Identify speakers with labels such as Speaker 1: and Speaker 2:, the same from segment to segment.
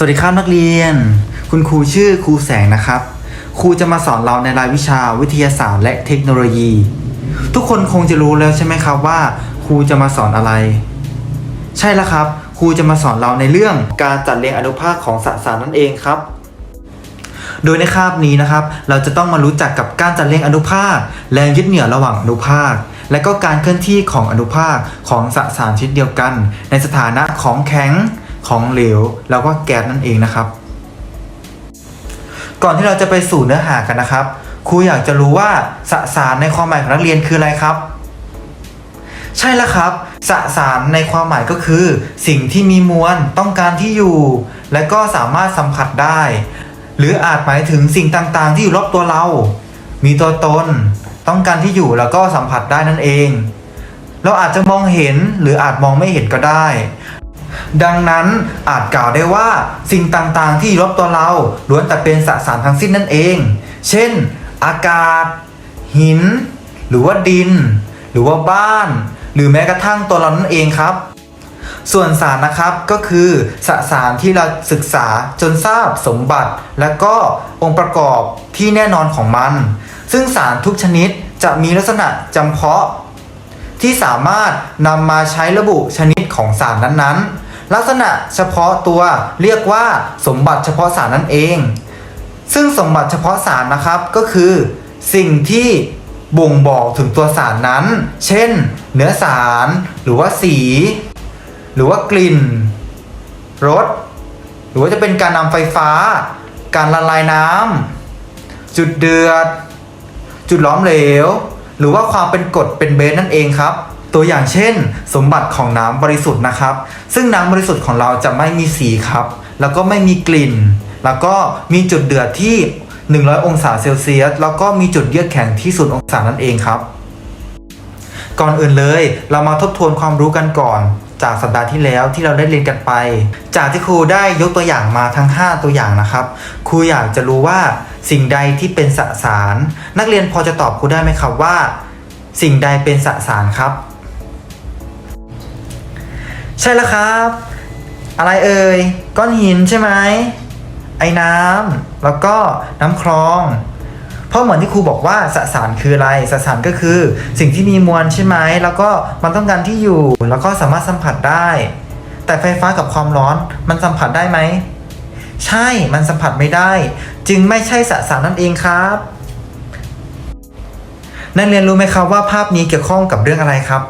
Speaker 1: สวัสดีครับนักเรียน คุณครูชื่อครูแสงนะครับ ครูจะมาสอนเราในรายวิชาวิทยาศาสตร์และเทคโนโลยี ทุกคนคงจะรู้แล้วใช่ไหมครับว่า ครูจะมาสอนอะไร ใช่แล้วครับ ครูจะมาสอนเราในเรื่องการจัดเรียงอนุภาคของสสารนั่นเองครับ โดยในคาบนี้นะครับ เราจะต้องมารู้จักกับการจัดเรียงอนุภาค แรงยึดเหนี่ยวระหว่างอนุภาค และก็การเคลื่อนที่ของอนุภาคของสสารชนิดเดียวกัน ในสถานะของแข็ง ของเหลว แล้วก็แก๊สนั่นเองนะครับ ก่อนที่เราจะไปสู่เนื้อหากันนะครับ ครูอยากจะรู้ว่าสสารในความหมายของนักเรียนคืออะไรครับ ใช่แล้วครับ สสารในความหมายก็คือ สิ่งที่มีมวลต้องการที่อยู่ และก็สามารถสัมผัสได้ หรืออาจหมายถึงสิ่งต่างๆ ที่อยู่รอบตัวเรา มีตัวตน ต้องการที่อยู่แล้วก็สัมผัสได้นั่นเองเราอาจจะมองเห็นหรืออาจมองไม่เห็นก็ได้ ดังนั้นอาจกล่าวได้ว่าสิ่งต่างๆ ที่อยู่รอบตัวเราล้วนแต่เป็นสสารทั้งสิ้นนั่นเอง เช่น อากาศ หิน หรือว่าดิน หรือว่าบ้าน หรือแม้กระทั่งตัวเรานั่นเองครับ ส่วนสารนะครับก็คือสสารที่เราศึกษาจนทราบสมบัติ และก็องค์ประกอบที่แน่นอนของมัน ซึ่งสารทุกชนิดจะมีลักษณะจำเพาะที่สามารถนำมาใช้ระบุชนิดของสารนั้นๆ ลักษณะเฉพาะตัวเรียกว่าสมบัติเฉพาะสารนั่นเอง ซึ่งสมบัติเฉพาะสารนะครับก็คือ สิ่งที่บ่งบอกถึงตัวสารนั้น เช่น เนื้อสาร หรือว่าสี หรือว่ากลิ่น รส หรือว่าจะเป็นการนำไฟฟ้า การละลายน้ำ จุดเดือด จุดล้อมเหลว หรือว่าความเป็นกรดเป็นเบสนั่นเองครับ ตัวอย่างเช่น สมบัติของน้ำบริสุทธิ์นะครับ ซึ่งน้ำบริสุทธิ์ของเราจะไม่มีสีครับ แล้วก็ไม่มีกลิ่น แล้วก็มีจุดเดือดที่ 100 องศาเซลเซียส แล้วก็มีจุดเยือกแข็งที่0องศานั่นเองครับ ก่อนอื่นเลยเรามาทบทวนความรู้กันก่อน จากสัปดาห์ที่แล้วที่เราได้เรียนกันไป จากที่ครูได้ยกตัวอย่างมาทั้ง 5 ตัวอย่างนะครับ ครูอยากจะรู้ว่าสิ่งใดที่เป็นสสาร นักเรียนพอจะตอบครูได้ไหมครับว่า สิ่งใดเป็นสสารครับ ใช่แล้วครับ อะไรเอ่ย ก้อนหินใช่ไหม ไอ้น้ำ แล้วก็น้ำคลอง เพราะเหมือนที่ครูบอกว่าสสารคืออะไรสสารก็คือ สิ่งที่มีมวลใช่ไหม แล้วก็มันต้องการที่อยู่ แล้วก็สามารถสัมผัสได้ แต่ไฟฟ้ากับความร้อนมันสัมผัสได้ไหม ใช่ มันสัมผัสไม่ได้ จึงไม่ใช่สสารนั่นเองครับ นักเรียนรู้ไหมครับว่าภาพนี้เกี่ยวข้องกับเรื่องอะไรครับ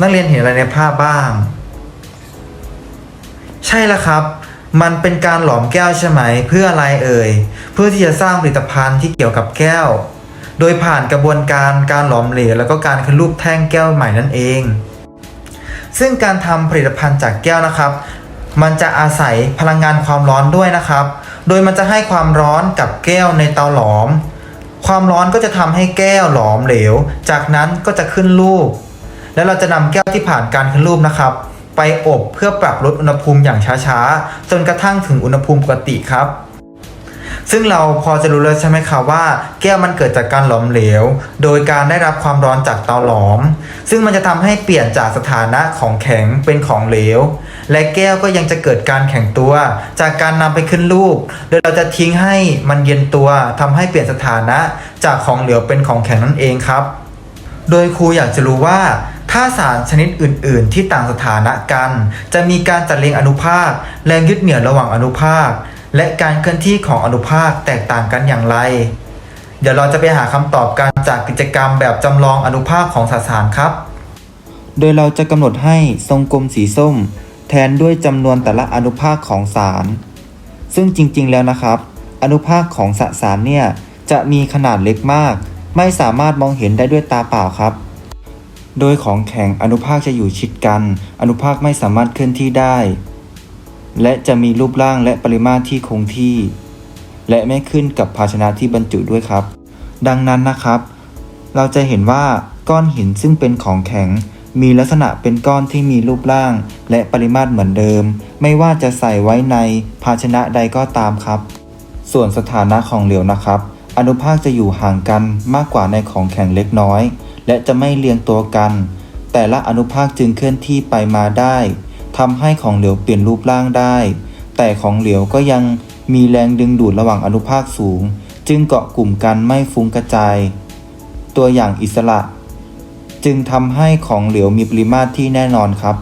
Speaker 1: นักเรียนเห็นอะไรในภาพบ้าง ใช่แล้วครับ มันเป็นการหลอมแก้วใช่ไหม เพื่ออะไรเอ่ย เพื่อที่จะสร้างผลิตภัณฑ์ที่เกี่ยวกับแก้ว โดยผ่านกระบวนการการหลอมเหลวแล้วก็การขึ้นรูปแท่งแก้วใหม่นั่นเอง ซึ่งการทำผลิตภัณฑ์จากแก้วนะครับ มันจะอาศัยพลังงานความร้อนด้วยนะครับ โดยมันจะให้ความร้อนกับแก้วในเตาหลอม ความร้อนก็จะทำให้แก้วหลอมเหลว จากนั้นก็จะขึ้นรูป แล้วเราจะนำแก้วที่ผ่านการขึ้นรูปนะครับ ไปอบเพื่อปรับลดอุณหภูมิอย่างช้าๆ จนกระทั่งถึงอุณหภูมิปกติครับ ซึ่งเราพอจะรู้แล้วใช่ไหมครับว่า แก้วมันเกิดจากการหลอมเหลว โดยการได้รับความร้อนจากเตาหลอม ซึ่งมันจะทำให้เปลี่ยนจากสถานะของแข็งเป็นของเหลว และแก้วก็ยังจะเกิดการแข็งตัว จากการนำไปขึ้นรูป โดยเราจะทิ้งให้มันเย็นตัวทำให้เปลี่ยนสถานะจากของเหลวเป็นของแข็งนั่นเองครับ โดยครูอยากจะรู้ว่า ถ้าสารชนิดอื่น ๆ ที่ต่างสถานะกัน จะมีการจัดเรียงอนุภาค แรงยึดเหนี่ยวระหว่างอนุภาค และการเคลื่อนที่ของอนุภาคแตกต่างกันอย่างไร เดี๋ยวเราจะไปหาคำตอบกันจากกิจกรรมแบบจำลองอนุภาคของสสารครับ โดยเราจะกำหนดให้ทรงกลมสีส้ม แทนด้วยจำนวนแต่ละอนุภาคของสาร ซึ่งจริง ๆ แล้วนะครับ อนุภาคของสสารเนี่ยจะมีขนาดเล็กมาก ไม่สามารถมองเห็นได้ด้วยตาเปล่าครับ โดยของแข็งอนุภาคจะอยู่ชิดกัน อนุภาคไม่สามารถเคลื่อนที่ได้ และจะมีรูปร่างและปริมาตรที่คงที่ และไม่ขึ้นกับภาชนะที่บรรจุด้วยครับ ดังนั้นนะครับ เราจะเห็นว่าก้อนหินซึ่งเป็นของแข็ง มีลักษณะเป็นก้อนที่มีรูปร่าง และปริมาตรเหมือนเดิม ไม่ว่าจะใส่ไว้ในภาชนะใดก็ตามครับ ส่วนสถานะของเหลวนะครับ อนุภาคจะอยู่ห่างกันมากกว่าในของแข็งเล็กน้อย และจะไม่เรียงตัวกัน แต่ละอนุภาคจึงเคลื่อนที่ไปมาได้
Speaker 2: ทำให้ของเหลวเปลี่ยนรูปร่างได้ แต่ของเหลวก็ยังมีแรงดึงดูดระหว่างอนุภาคสูง จึงเกาะกลุ่มกันไม่ฟุ้งกระจาย ตัวอย่างอิสระ จึงทำให้ของเหลวมีปริมาตรที่แน่นอนครับ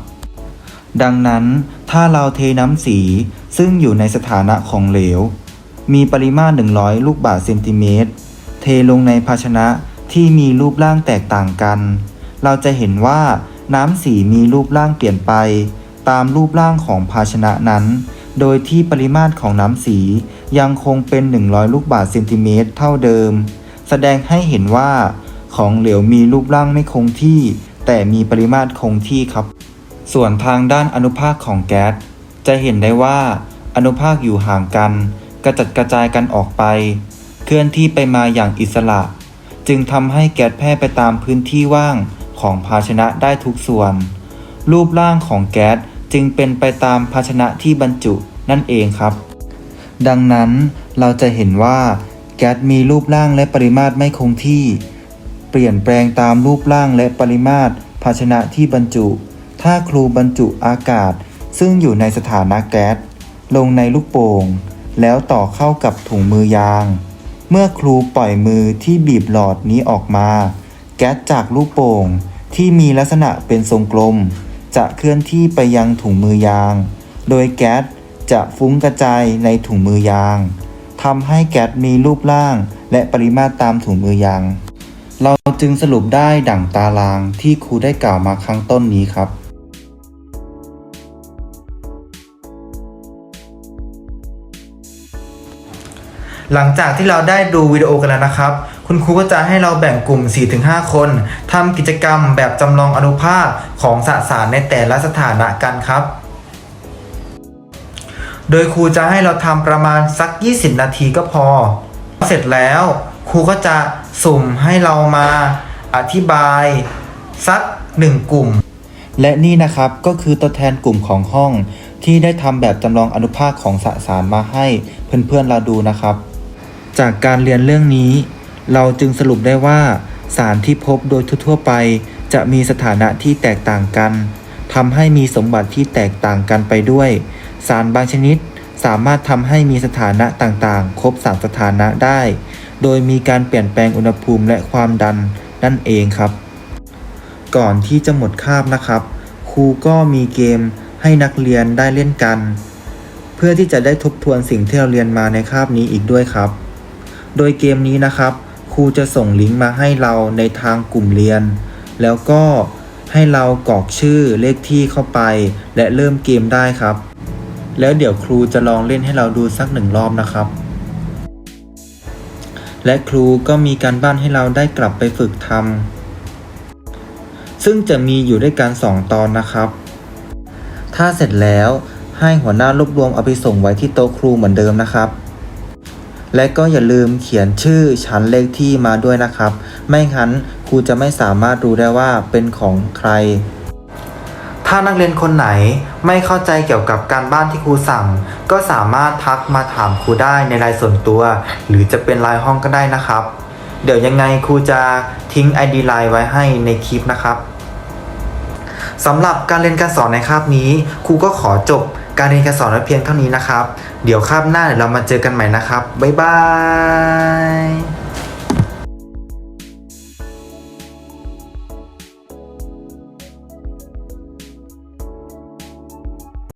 Speaker 2: ดังนั้นถ้าเราเทน้ำสีซึ่งอยู่ในสถานะของเหลว มีปริมาตร 100 ลูกบาศก์เซนติเมตร เทลงในภาชนะที่มีรูปร่างแตกต่างกัน เราจะเห็นว่าน้ำสีมีรูปร่างเปลี่ยนไป ตามรูปร่างของภาชนะนั้น โดยที่ปริมาตรของน้ำสียังคงเป็น 100 ลูกบาศก์เซนติเมตรเท่าเดิม แสดงให้เห็นว่า ของเหลวมีรูปร่างไม่คงที่ แต่มีปริมาตรคงที่ครับ ส่วนทางด้านอนุภาคของแก๊สจะเห็นได้ว่าอนุภาคอยู่ห่างกัน กระจัดกระจายกันออกไป เคลื่อนที่ไปมาอย่างอิสระ จึงทำให้แก๊สแพร่ไปตามพื้นที่ว่างของภาชนะได้ทุกส่วน รูปร่างของแก๊สจึงเป็นไปตามภาชนะที่บรรจุนั่นเองครับ ดังนั้นเราจะเห็นว่าแก๊สมีรูปร่างและปริมาตรไม่คงที่ เปลี่ยนแปลงตามรูปร่างและปริมาตร ภาชนะที่บรรจุ ถ้าครูบรรจุอากาศ ซึ่งอยู่ในสถานะแก๊สลงในลูกโป่ง แล้วต่อเข้ากับถุงมือยาง เมื่อครูปล่อยมือที่บีบหลอดนี้ออกมา แก๊สจากลูกโป่งที่มีลักษณะเป็นทรงกลม จะเคลื่อนที่ไปยังถุงมือยาง โดยแก๊สจะฟุ้งกระจายในถุงมือยางทำให้แก๊สมีรูปร่าง และปริมาตรตามถุงมือยาง เราจึงสรุปได้ดั่งตารางที่ครูได้กล่าวมาข้างต้นนี้ครับ
Speaker 1: หลังจากที่เราได้ดูวิดีโอกันแล้วนะครับ คุณครูก็จะให้เราแบ่งกลุ่ม 4-5 คนทำกิจกรรมแบบจำลองอนุภาคของสสารในแต่ละสถานะกันครับ โดยครูจะให้เราทำประมาณสัก 20 นาทีก็พอ เสร็จแล้วครูก็จะสุ่มให้เรามาอธิบายสักหนึ่งกลุ่ม
Speaker 2: และนี่นะครับก็คือตัวแทนกลุ่มของห้องที่ได้ทำแบบจำลองอนุภาคของสสารมาให้เพื่อนๆเราดูนะครับ จากการเรียนเรื่องนี้ เราจึงสรุปได้ว่า สารที่พบโดยทั่วๆไป จะมีสถานะที่แตกต่างกันทำให้มีสมบัติที่แตกต่างกันไปด้วย สารบางชนิดสามารถทำให้มีสถานะต่างๆ ครบสามสถานะได้ โดยมีการเปลี่ยนแปลงอุณหภูมิและความดันนั่นเองครับ ก่อนที่จะหมดคาบนะครับ ครูก็มีเกมให้นักเรียนได้เล่นกัน เพื่อที่จะได้ทบทวนสิ่งที่เราเรียนมาในคาบนี้อีกด้วยครับ โดยเกมนี้นะครับ ครูจะส่งลิงก์มาให้เราในทางกลุ่มเรียน แล้วก็ให้เรากรอกชื่อเลขที่เข้าไป และเริ่มเกมได้ครับ แล้วเดี๋ยวครูจะลองเล่นให้เราดูสักหนึ่งรอบนะครับ และครูก็มีการบ้านให้เราได้กลับไปฝึกทำซึ่งจะมีอยู่ด้วยกัน 2 ตอนนะครับ ถ้าเสร็จแล้วให้หัวหน้ารวบรวมเอาไปส่งไว้ที่โต๊ะครูเหมือนเดิมนะครับ และก็อย่าลืมเขียนชื่อชั้นเลขที่มาด้วยนะครับ ไม่งั้นครูจะไม่สามารถรู้ได้ว่าเป็นของใคร
Speaker 1: ถ้านักเรียนคนไหนไม่เข้าใจเกี่ยวกับการบ้านที่ครูสั่ง ก็สามารถทักมาถามครูได้ในไลน์ส่วนตัว หรือจะเป็นไลน์ห้องก็ได้นะครับ เดี๋ยวยังไงครูจะทิ้ง ID ไลน์ไว้ให้ในคลิปนะครับ สำหรับการเรียนการสอนในคาบนี้ ครูก็ขอจบการเรียนการสอนไว้เพียงเท่านี้นะครับ เดี๋ยวคาบหน้าเดี๋ยวเรามาเจอกันใหม่นะครับ บ๊ายบาย